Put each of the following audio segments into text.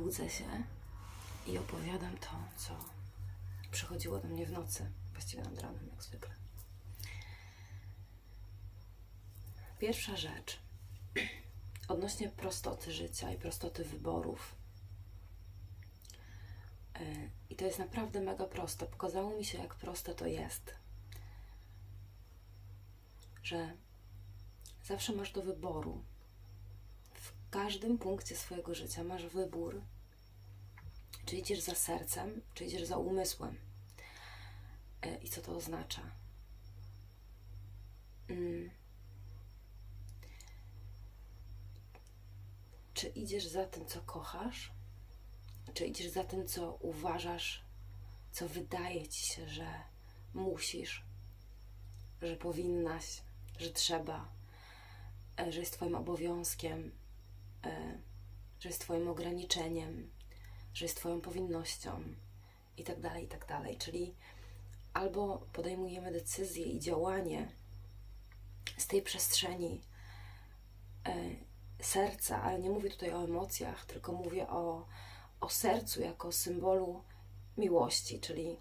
budzę się i opowiadam to, co przychodziło do mnie w nocy, właściwie nad ranem, jak zwykle. Pierwsza rzecz odnośnie prostoty życia i prostoty wyborów. Yy, I to jest naprawdę mega proste. Pokazało mi się, jak proste to jest. Że zawsze masz do wyboru. Każdym punkcie swojego życia masz wybór, czy idziesz za sercem, czy idziesz za umysłem. Yy, I co to oznacza? Mm. Czy idziesz za tym, co kochasz, czy idziesz za tym, co uważasz, co wydaje ci się, że musisz, że powinnaś, że trzeba, e, że jest Twoim obowiązkiem, e, że jest Twoim ograniczeniem, że jest Twoją powinnością i tak dalej, i tak. Czyli albo podejmujemy decyzję i działanie z tej przestrzeni e, serca, ale nie mówię tutaj o emocjach, tylko mówię o, o sercu jako symbolu miłości, czyli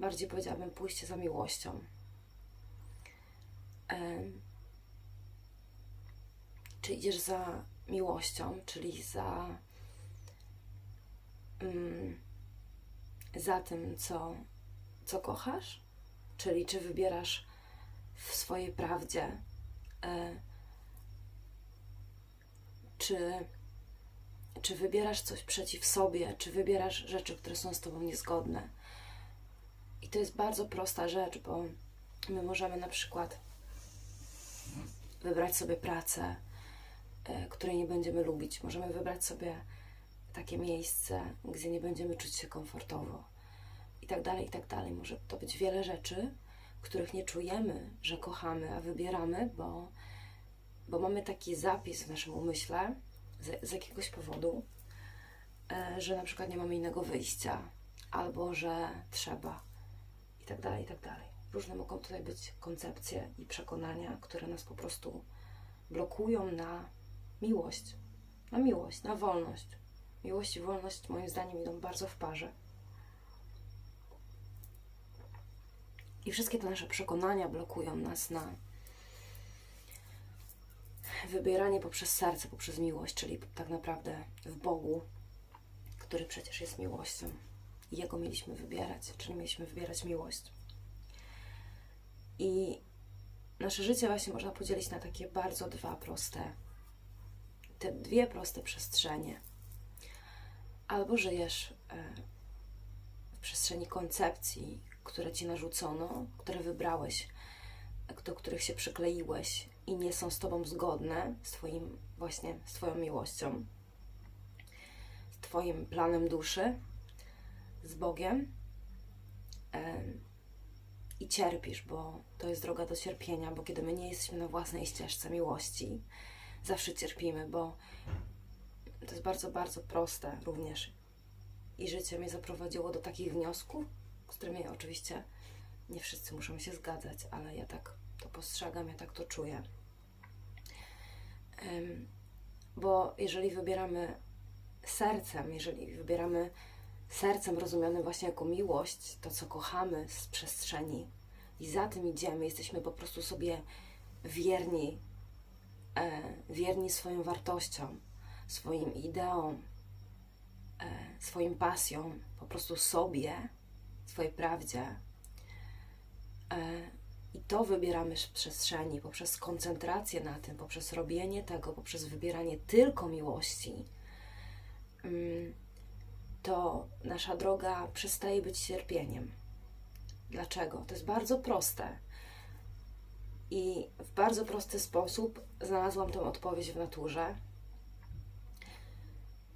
bardziej powiedziałabym pójście za miłością. Em, Czy idziesz za miłością, czyli za, mm, za tym, co, co kochasz? Czyli czy wybierasz w swojej prawdzie, e, czy, czy wybierasz coś przeciw sobie, czy wybierasz rzeczy, które są z tobą niezgodne. I to jest bardzo prosta rzecz, bo my możemy na przykład wybrać sobie pracę, której nie będziemy lubić. Możemy wybrać sobie takie miejsce, gdzie nie będziemy czuć się komfortowo. I tak dalej, i tak dalej. Może to być wiele rzeczy, których nie czujemy, że kochamy, a wybieramy, bo, bo mamy taki zapis w naszym umyśle z, z jakiegoś powodu, e, że na przykład nie mamy innego wyjścia, albo że trzeba, i tak dalej, i tak dalej. Różne mogą tutaj być koncepcje i przekonania, które nas po prostu blokują na miłość, na miłość, na wolność. Miłość i wolność moim zdaniem idą bardzo w parze. I wszystkie te nasze przekonania blokują nas na wybieranie poprzez serce, poprzez miłość, czyli tak naprawdę w Bogu, który przecież jest miłością. Jego mieliśmy wybierać, czyli mieliśmy wybierać miłość. I nasze życie właśnie można podzielić na takie bardzo dwa proste, te dwie proste przestrzenie. Albo żyjesz e, w przestrzeni koncepcji, które ci narzucono, które wybrałeś, do których się przykleiłeś i nie są z tobą zgodne, z twoim właśnie, z twoją miłością, z twoim planem duszy, z Bogiem em, i cierpisz, bo to jest droga do cierpienia, bo kiedy my nie jesteśmy na własnej ścieżce miłości, zawsze cierpimy, bo to jest bardzo, bardzo proste również. I życie mnie zaprowadziło do takich wniosków, z którymi oczywiście nie wszyscy muszą się zgadzać, ale ja tak to postrzegam, ja tak to czuję. Bo jeżeli wybieramy sercem, jeżeli wybieramy sercem rozumianym właśnie jako miłość, to co kochamy z przestrzeni i za tym idziemy, jesteśmy po prostu sobie wierni, wierni swoim wartościom, swoim ideom, e, swoim pasjom, po prostu sobie, swojej prawdzie. E, I to wybieramy z przestrzeni poprzez koncentrację na tym, poprzez robienie tego, poprzez wybieranie tylko miłości. Mm, To nasza droga przestaje być cierpieniem. Dlaczego? To jest bardzo proste. I w bardzo prosty sposób znalazłam tę odpowiedź w naturze.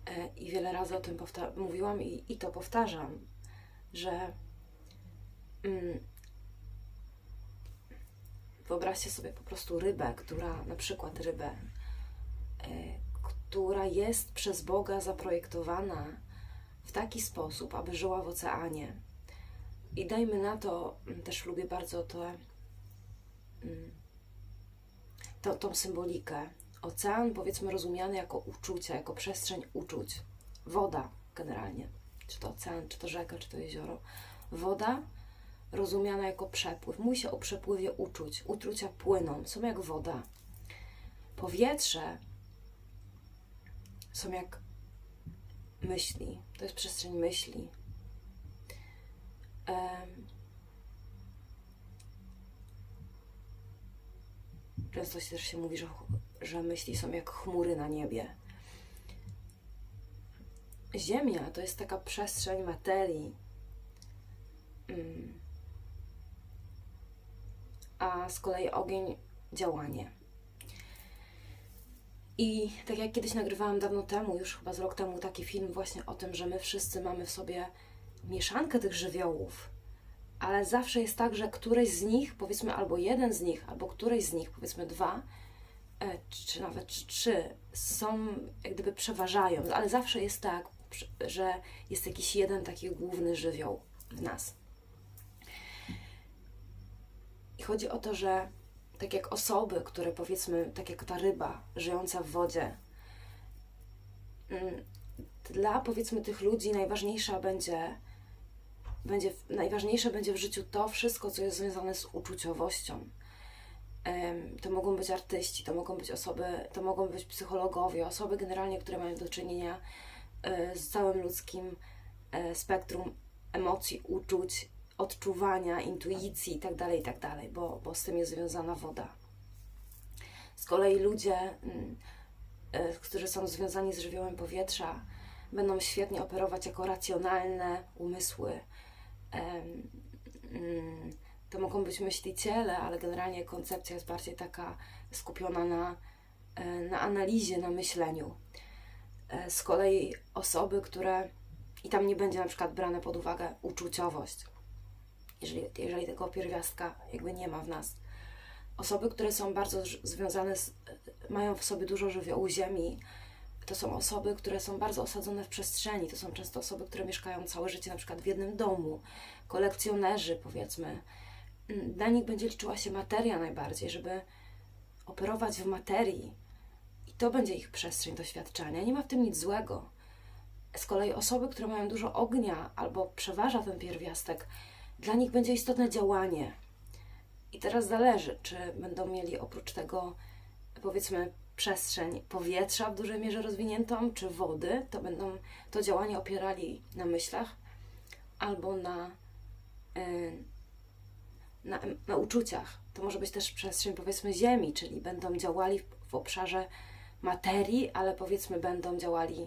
E, I wiele razy o tym mówiłam i, i to powtarzam, że mm, wyobraźcie sobie po prostu rybę, która, na przykład rybę, e, która jest przez Boga zaprojektowana w taki sposób, aby żyła w oceanie. I dajmy na to, też lubię bardzo mm, to, tą symbolikę. Ocean, powiedzmy, rozumiany jako uczucia, jako przestrzeń uczuć. woda generalnie, czy to ocean, czy to rzeka, czy to jezioro. Woda rozumiana jako przepływ. Mówi się o przepływie uczuć. Uczucia płyną, są jak woda. Powietrze są jak myśli. To jest przestrzeń myśli. Em, Często się też się mówi, że, że myśli są jak chmury na niebie. Ziemia to jest taka przestrzeń materii. Mm. A z kolei ogień działanie. I tak jak kiedyś nagrywałam dawno temu, już chyba z rok temu, taki film właśnie o tym, że my wszyscy mamy w sobie mieszankę tych żywiołów, ale zawsze jest tak, że któreś z nich, powiedzmy albo jeden z nich, albo któreś z nich, powiedzmy dwa, e, czy nawet trzy, są jak gdyby przeważają, ale zawsze jest tak, że jest jakiś jeden taki główny żywioł w nas. I chodzi o to, że tak jak osoby, które powiedzmy, tak jak ta ryba żyjąca w wodzie, mm, dla powiedzmy tych ludzi najważniejsza będzie, będzie, najważniejsze będzie w życiu to wszystko, co jest związane z uczuciowością. To mogą być artyści, to mogą być osoby, to mogą być psychologowie, osoby generalnie, które mają do czynienia e, z całym ludzkim e, spektrum emocji, uczuć, odczuwania, intuicji itd., tak itd., tak bo, bo z tym jest związana woda. Z kolei ludzie, mm, e, którzy są związani z żywiołem powietrza, będą świetnie operować jako racjonalne umysły. Mm, to mogą być myśliciele, ale generalnie koncepcja jest bardziej taka skupiona na, e, na analizie, na myśleniu. E, z kolei osoby, które i tam nie będzie na przykład brane pod uwagę uczuciowość, jeżeli, jeżeli tego pierwiastka jakby nie ma w nas. Osoby, które są bardzo związane z, mają w sobie dużo żywiołu ziemi, to są osoby, które są bardzo osadzone w przestrzeni. To są często osoby, które mieszkają całe życie na przykład w jednym domu, kolekcjonerzy powiedzmy. Mm, dla nich będzie liczyła się materia najbardziej, żeby operować w materii. I to będzie ich przestrzeń doświadczenia. Nie ma w tym nic złego. Z kolei osoby, które mają dużo ognia albo przeważa ten pierwiastek, dla nich będzie istotne działanie. I teraz zależy, czy będą mieli oprócz tego, powiedzmy, przestrzeń powietrza w dużej mierze rozwiniętą, czy wody, to będą to działanie opierali na myślach albo na, yy, na, na, uczuciach. To może być też przestrzeń, powiedzmy, ziemi, czyli będą działali w, w obszarze materii, ale powiedzmy, będą działali,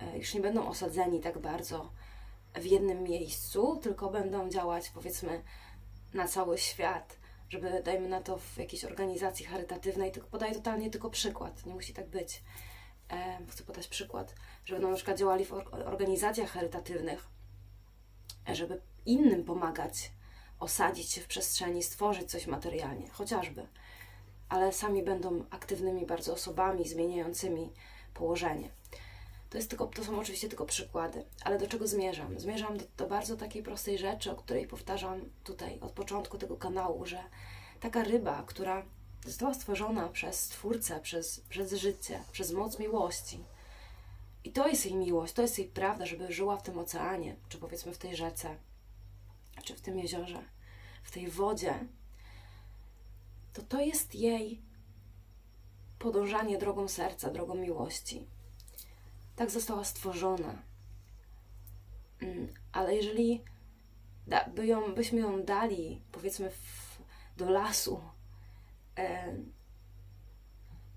yy, już nie będą osadzeni tak bardzo w jednym miejscu, tylko będą działać powiedzmy na cały świat, żeby dajmy na to w jakiejś organizacji charytatywnej, tylko podaję totalnie tylko przykład, nie musi tak być. E, chcę podać przykład, że będą na przykład działali w organizacjach charytatywnych, żeby innym pomagać, osadzić się w przestrzeni, stworzyć coś materialnie, chociażby. Ale sami będą aktywnymi bardzo osobami, zmieniającymi położenie. To, jest tylko, to są oczywiście tylko przykłady, ale do czego zmierzam? Zmierzam do, do bardzo takiej prostej rzeczy, o której powtarzam tutaj od początku tego kanału, że taka ryba, która została stworzona przez Stwórcę, przez, przez życie, przez moc miłości. I to jest jej miłość, to jest jej prawda, żeby żyła w tym oceanie, czy powiedzmy w tej rzece, czy w tym jeziorze, w tej wodzie. To to jest jej podążanie drogą serca, drogą miłości tak została stworzona. Mm, ale jeżeli da, by ją, byśmy ją dali, powiedzmy, w, do lasu, e,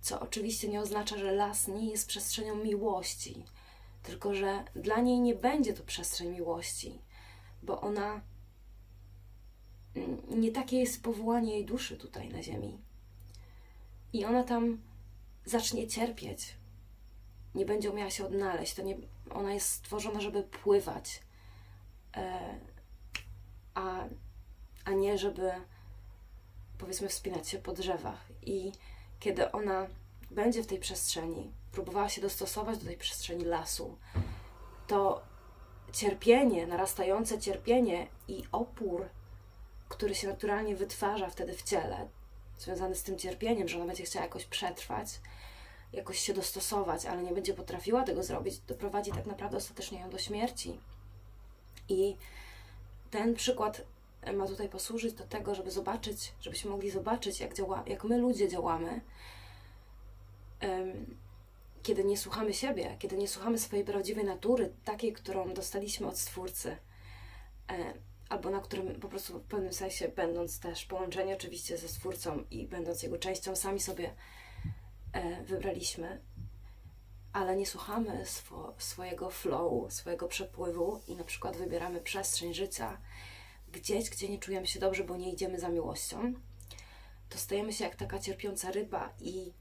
co oczywiście nie oznacza, że las nie jest przestrzenią miłości, tylko że dla niej nie będzie to przestrzeń miłości, bo ona mm, nie takie jest powołanie jej duszy tutaj na ziemi. I ona tam zacznie cierpieć, nie będzie umiała się odnaleźć. To nie, ona jest stworzona, żeby pływać, e, a, a nie żeby powiedzmy wspinać się po drzewach. I kiedy ona będzie w tej przestrzeni, próbowała się dostosować do tej przestrzeni lasu, to cierpienie, narastające cierpienie i opór, który się naturalnie wytwarza wtedy w ciele, związany z tym cierpieniem, że ona będzie chciała jakoś przetrwać, jakoś się dostosować, ale nie będzie potrafiła tego zrobić, doprowadzi tak naprawdę ostatecznie ją do śmierci. I ten przykład ma tutaj posłużyć do tego, żeby zobaczyć, żebyśmy mogli zobaczyć, jak, działa, jak my ludzie działamy, em, kiedy nie słuchamy siebie, kiedy nie słuchamy swojej prawdziwej natury, takiej, którą dostaliśmy od Stwórcy, e, albo na którym po prostu w pewnym sensie, będąc też połączeni oczywiście ze Stwórcą i będąc Jego częścią, sami sobie e, wybraliśmy, ale nie słuchamy swo, swojego flow, swojego przepływu i na przykład wybieramy przestrzeń życia gdzieś, gdzie nie czujemy się dobrze, bo nie idziemy za miłością, to stajemy się jak taka cierpiąca ryba i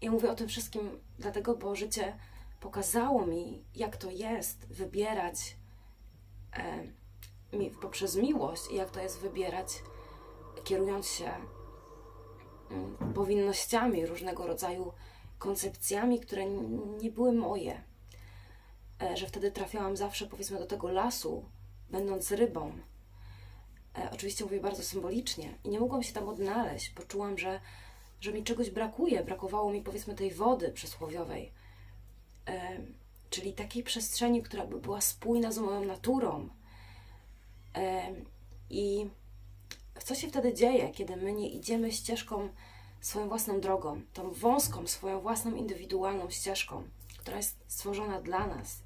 ja mówię o tym wszystkim dlatego, bo życie pokazało mi, jak to jest wybierać e, mi, poprzez miłość i jak to jest wybierać, kierując się powinnościami, różnego rodzaju koncepcjami, które nie były moje. E, że wtedy trafiałam zawsze, powiedzmy, do tego lasu, będąc rybą. E, oczywiście mówię bardzo symbolicznie i nie mogłam się tam odnaleźć. Poczułam, że, że mi czegoś brakuje. Brakowało mi, powiedzmy, tej wody przysłowiowej. E, czyli takiej przestrzeni, która by była spójna z moją naturą. I co się wtedy dzieje, kiedy my nie idziemy ścieżką swoją własną drogą, tą wąską, swoją własną indywidualną ścieżką, która jest stworzona dla nas?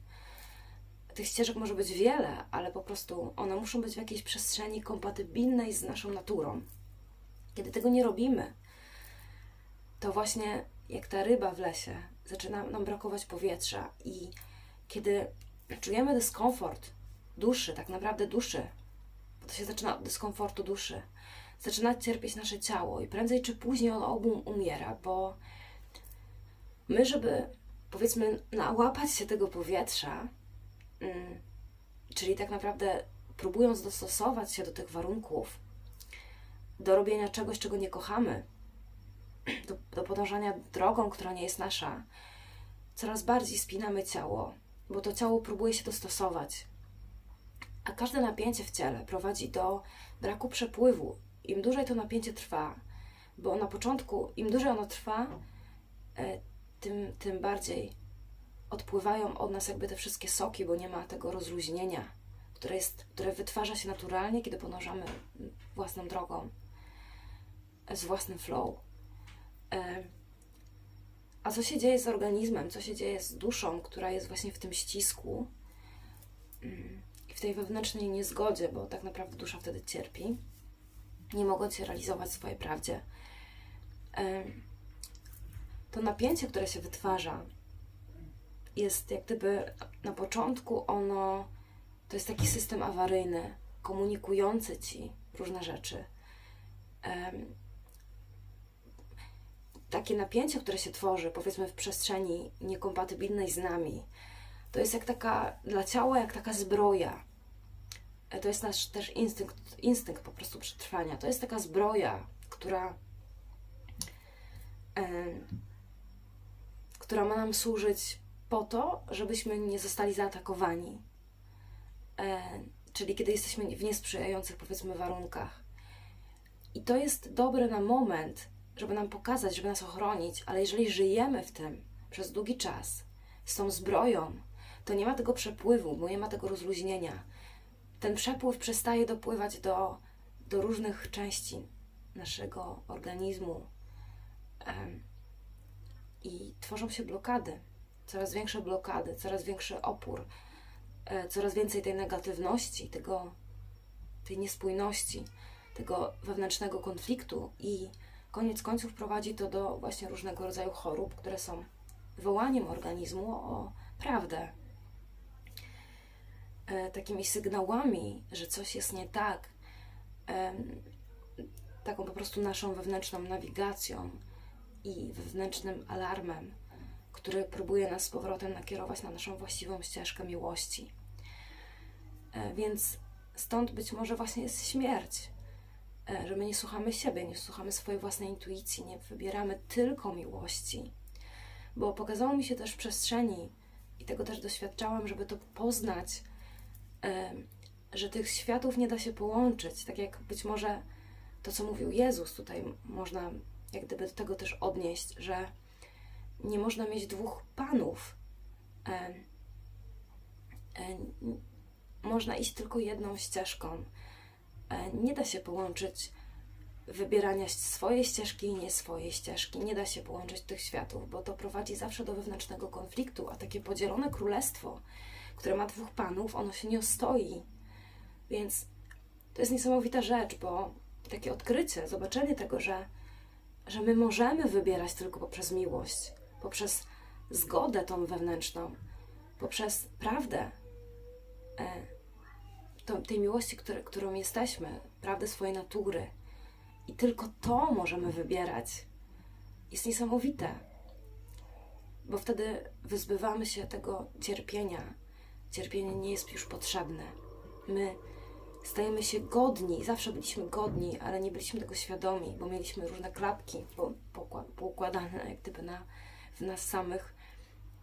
Tych ścieżek może być wiele, ale po prostu one muszą być w jakiejś przestrzeni kompatybilnej z naszą naturą. Kiedy tego nie robimy, to właśnie jak ta ryba w lesie, zaczyna nam brakować powietrza i kiedy czujemy dyskomfort duszy, tak naprawdę duszy, to się zaczyna od dyskomfortu duszy, zaczyna cierpieć nasze ciało i prędzej czy później ono obu umiera, bo my, żeby powiedzmy nałapać się tego powietrza, mm, czyli tak naprawdę próbując dostosować się do tych warunków, do robienia czegoś, czego nie kochamy, do, do podążania drogą, która nie jest nasza, coraz bardziej spinamy ciało, bo to ciało próbuje się dostosować. A każde napięcie w ciele prowadzi do braku przepływu. Im dłużej to napięcie trwa, bo na początku, im dłużej ono trwa, e, tym, tym bardziej odpływają od nas jakby te wszystkie soki, bo nie ma tego rozluźnienia, które, jest, które wytwarza się naturalnie, kiedy podążamy własną drogą, e, z własnym flow. E, A co się dzieje z organizmem, co się dzieje z duszą, która jest właśnie w tym ścisku mm, tej wewnętrznej niezgodzie, bo tak naprawdę dusza wtedy cierpi, nie mogąc się realizować swojej prawdzie. To napięcie, które się wytwarza, jest jak gdyby na początku ono to jest taki system awaryjny, komunikujący ci różne rzeczy. Takie napięcie, które się tworzy, powiedzmy w przestrzeni niekompatybilnej z nami, to jest jak taka dla ciała, jak taka zbroja. E, To jest nasz też instynkt, instynkt po prostu przetrwania. To jest taka zbroja, która, em, która ma nam służyć po to, żebyśmy nie zostali zaatakowani. E, czyli kiedy jesteśmy w niesprzyjających, powiedzmy, warunkach. I to jest dobre na moment, żeby nam pokazać, żeby nas ochronić, ale jeżeli żyjemy w tym przez długi czas, z tą zbroją, to nie ma tego przepływu, bo nie ma tego rozluźnienia. Ten przepływ przestaje dopływać do, do różnych części naszego organizmu i tworzą się blokady coraz większe blokady, coraz większy opór, e, coraz więcej tej negatywności, tego, tej niespójności, tego wewnętrznego konfliktu i koniec końców prowadzi to do właśnie różnego rodzaju chorób, które są wołaniem organizmu o prawdę. E, takimi sygnałami, że coś jest nie tak, taką po prostu naszą wewnętrzną nawigacją i wewnętrznym alarmem, który próbuje nas z powrotem nakierować na naszą właściwą ścieżkę miłości. E, Więc stąd być może właśnie jest śmierć, e, że my nie słuchamy siebie, nie słuchamy swojej własnej intuicji, nie wybieramy tylko miłości. Bo pokazało mi się też w przestrzeni i tego też doświadczałam, żeby to poznać, że tych światów nie da się połączyć, tak jak być może to, co mówił Jezus, tutaj można jak gdyby do tego też odnieść, że nie można mieć dwóch panów. Można iść tylko jedną ścieżką. Nie da się połączyć wybierania swojej ścieżki i nie swojej ścieżki. Nie da się połączyć tych światów, bo to prowadzi zawsze do wewnętrznego konfliktu, a takie podzielone królestwo, które ma dwóch panów, ono się nie ostoi. Więc to jest niesamowita rzecz, bo takie odkrycie, zobaczenie tego, że, że my możemy wybierać tylko poprzez miłość, poprzez zgodę tą wewnętrzną, poprzez prawdę e, tą, tej miłości, którą jesteśmy, prawdę swojej natury. I tylko to możemy wybierać. Jest niesamowite, bo wtedy wyzbywamy się tego cierpienia. Cierpienie nie jest już potrzebne. My stajemy się godni, zawsze byliśmy godni, ale nie byliśmy tego świadomi, bo mieliśmy różne klapki poukładane jak gdyby na, w nas samych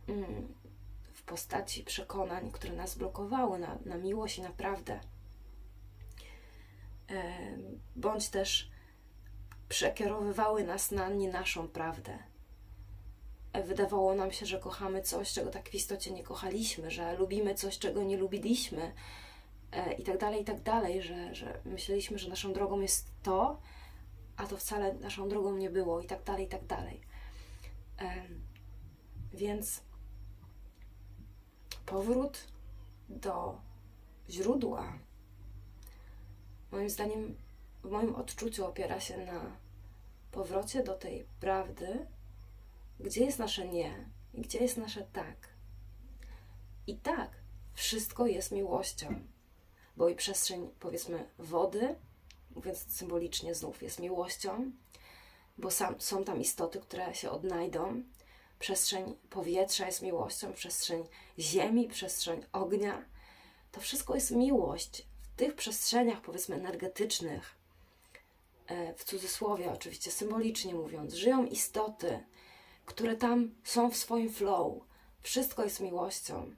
mm, w postaci przekonań, które nas blokowały na, na miłość i na prawdę. Em, Bądź też przekierowywały nas na nie naszą prawdę. Wydawało nam się, że kochamy coś, czego tak w istocie nie kochaliśmy, że lubimy coś, czego nie lubiliśmy e, i tak dalej, i tak dalej, że, że myśleliśmy, że naszą drogą jest to, a to wcale naszą drogą nie było i tak dalej, i tak dalej. Więc powrót do źródła, moim zdaniem, w moim odczuciu opiera się na powrocie do tej prawdy, gdzie jest nasze nie i gdzie jest nasze tak. I tak, wszystko jest miłością, bo i przestrzeń, powiedzmy, wody, mówiąc symbolicznie znów, jest miłością, bo sam, są tam istoty, które się odnajdą. Przestrzeń powietrza jest miłością, przestrzeń ziemi, przestrzeń ognia. To wszystko jest miłość. W tych przestrzeniach, powiedzmy, energetycznych, e, w cudzysłowie oczywiście, symbolicznie mówiąc, żyją istoty, które tam są w swoim flow. Wszystko jest miłością.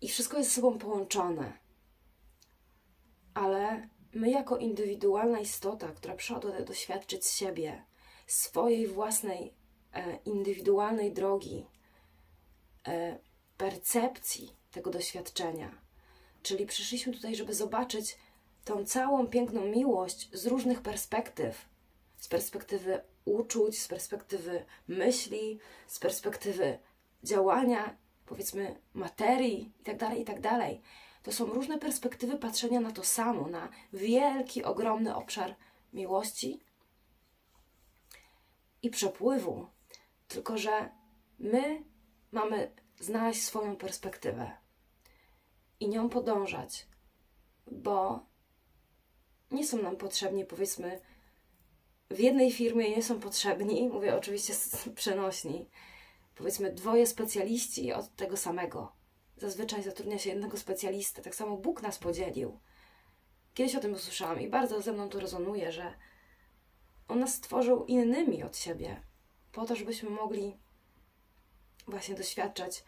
I wszystko jest ze sobą połączone. Ale my, jako indywidualna istota, która przyszła tutaj doświadczyć siebie, swojej własnej e, indywidualnej drogi, e, percepcji tego doświadczenia, czyli przyszliśmy tutaj, żeby zobaczyć tą całą piękną miłość z różnych perspektyw. Z perspektywy uczuć, z perspektywy myśli, z perspektywy działania, powiedzmy materii itd., itd. To są różne perspektywy patrzenia na to samo, na wielki, ogromny obszar miłości i przepływu. Tylko, że my mamy znaleźć swoją perspektywę i nią podążać, bo nie są nam potrzebni, powiedzmy, w jednej firmie nie są potrzebni, mówię oczywiście przenośni, powiedzmy dwoje specjaliści od tego samego. Zazwyczaj zatrudnia się jednego specjalistę. Tak samo Bóg nas podzielił. Kiedyś o tym usłyszałam i bardzo ze mną to rezonuje, że On nas stworzył innymi od siebie, po to, żebyśmy mogli właśnie doświadczać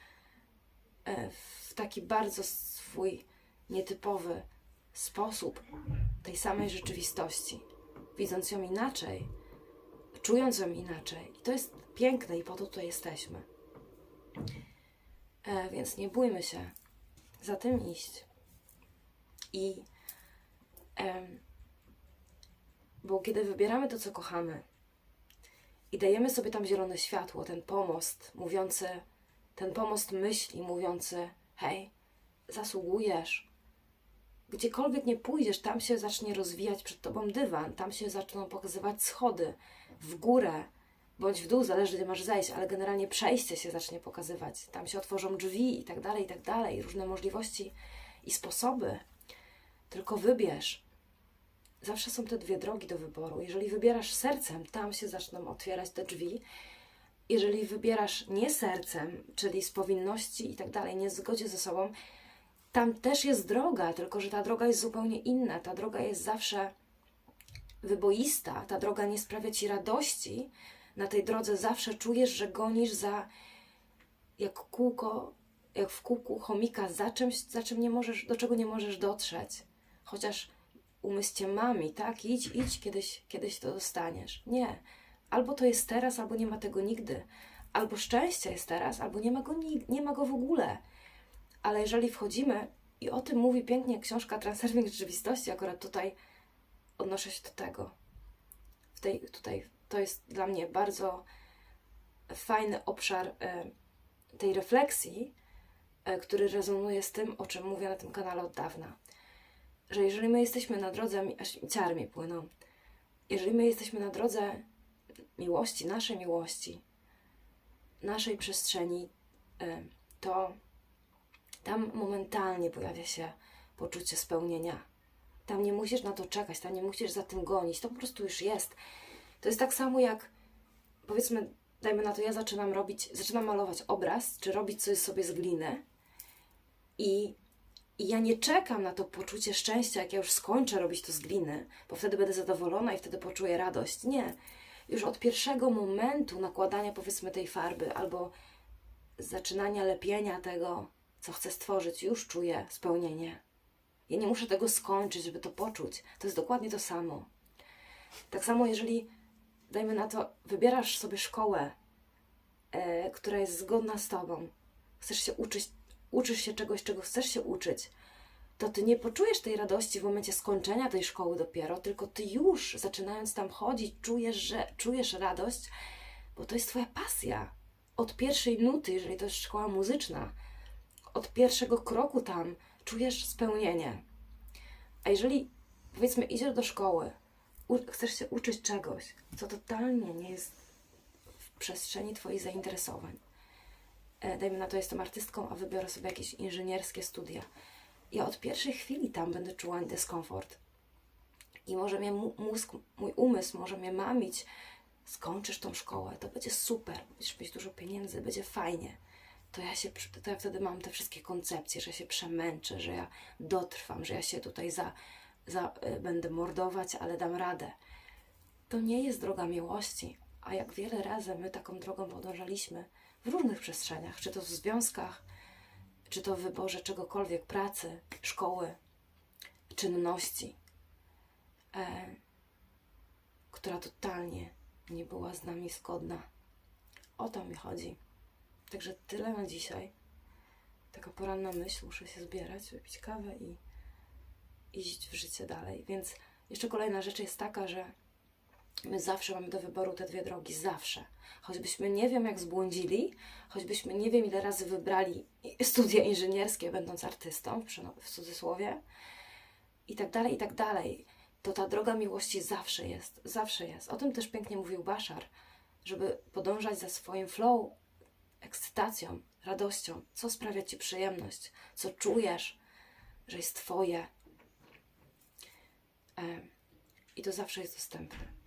e, w taki bardzo swój nietypowy sposób tej samej rzeczywistości, widząc ją inaczej, czując ją inaczej. I to jest piękne i po to tutaj jesteśmy. E, więc nie bójmy się za tym iść. I em, bo kiedy wybieramy to, co kochamy i dajemy sobie tam zielone światło, ten pomost mówiący, ten pomost myśli mówiący, hej, zasługujesz, gdziekolwiek nie pójdziesz, tam się zacznie rozwijać przed tobą dywan, tam się zaczną pokazywać schody w górę bądź w dół, zależy gdzie masz zejść, ale generalnie przejście się zacznie pokazywać. Tam się otworzą drzwi i tak dalej, i tak dalej, różne możliwości i sposoby. Tylko wybierz. Zawsze są te dwie drogi do wyboru. Jeżeli wybierasz sercem, tam się zaczną otwierać te drzwi. Jeżeli wybierasz nie sercem, czyli z powinności i tak dalej, nie w zgodzie ze sobą, tam też jest droga, tylko że ta droga jest zupełnie inna. Ta droga jest zawsze wyboista, ta droga nie sprawia ci radości. Na tej drodze zawsze czujesz, że gonisz za jak kółko, jak w kółku chomika za czymś, za czym nie możesz, do czego nie możesz dotrzeć. Chociaż umysł cię mami, tak? Idź, idź, kiedyś, kiedyś to dostaniesz. Nie. Albo to jest teraz, albo nie ma tego nigdy. Albo szczęście jest teraz, albo nie ma go, nie ma go w ogóle. Ale jeżeli wchodzimy, i o tym mówi pięknie książka Transurfing Rzeczywistości, akurat tutaj odnoszę się do tego. W tej, tutaj to jest dla mnie bardzo fajny obszar e, tej refleksji, e, który rezonuje z tym, o czym mówię na tym kanale od dawna. Że jeżeli my jesteśmy na drodze, ciary mi płyną, jeżeli my jesteśmy na drodze miłości, naszej miłości, naszej przestrzeni, e, to tam momentalnie pojawia się poczucie spełnienia. Tam nie musisz na to czekać, tam nie musisz za tym gonić, to po prostu już jest. To jest tak samo jak, powiedzmy, dajmy na to, ja zaczynam robić, zaczynam malować obraz, czy robić coś sobie z gliny i, i ja nie czekam na to poczucie szczęścia, jak ja już skończę robić to z gliny, bo wtedy będę zadowolona i wtedy poczuję radość. Nie. Już od pierwszego momentu nakładania, powiedzmy, tej farby albo zaczynania lepienia tego, co chcę stworzyć, już czuję spełnienie. Ja nie muszę tego skończyć, żeby to poczuć. To jest dokładnie to samo. Tak samo, jeżeli, dajmy na to, wybierasz sobie szkołę, e, która jest zgodna z tobą, chcesz się uczyć, uczysz się czegoś, czego chcesz się uczyć, to ty nie poczujesz tej radości w momencie skończenia tej szkoły dopiero, tylko ty już zaczynając tam chodzić, czujesz, że czujesz radość, bo to jest twoja pasja. Od pierwszej nuty, jeżeli to jest szkoła muzyczna, od pierwszego kroku tam czujesz spełnienie. A jeżeli, powiedzmy, idziesz do szkoły, chcesz się uczyć czegoś, co totalnie nie jest w przestrzeni Twoich zainteresowań. E, dajmy na to, jestem artystką, a wybiorę sobie jakieś inżynierskie studia. Ja od pierwszej chwili tam będę czuła dyskomfort. I może mnie mózg, mój umysł może mnie mamić, skończysz tą szkołę, to będzie super, będziesz mieć dużo pieniędzy, będzie fajnie. To ja, się, to ja wtedy mam te wszystkie koncepcje, że się przemęczę, że ja dotrwam, że ja się tutaj za, za, y, będę mordować, ale dam radę. To nie jest droga miłości, a jak wiele razy my taką drogą podążaliśmy w różnych przestrzeniach, czy to w związkach, czy to w wyborze czegokolwiek, pracy, szkoły, czynności, e, która totalnie nie była z nami zgodna. O to mi chodzi. Także tyle na dzisiaj. Taka poranna myśl, muszę się zbierać, wypić kawę i iść w życie dalej. Więc jeszcze kolejna rzecz jest taka, że my zawsze mamy do wyboru te dwie drogi, zawsze. Choćbyśmy nie wiem jak zbłądzili, choćbyśmy nie wiem ile razy wybrali studia inżynierskie, będąc artystą, w cudzysłowie, i tak dalej, i tak dalej, to ta droga miłości zawsze jest, zawsze jest. O tym też pięknie mówił Baszar, żeby podążać za swoim flow, ekscytacją, radością, co sprawia Ci przyjemność, co czujesz, że jest Twoje. E, I to zawsze jest dostępne.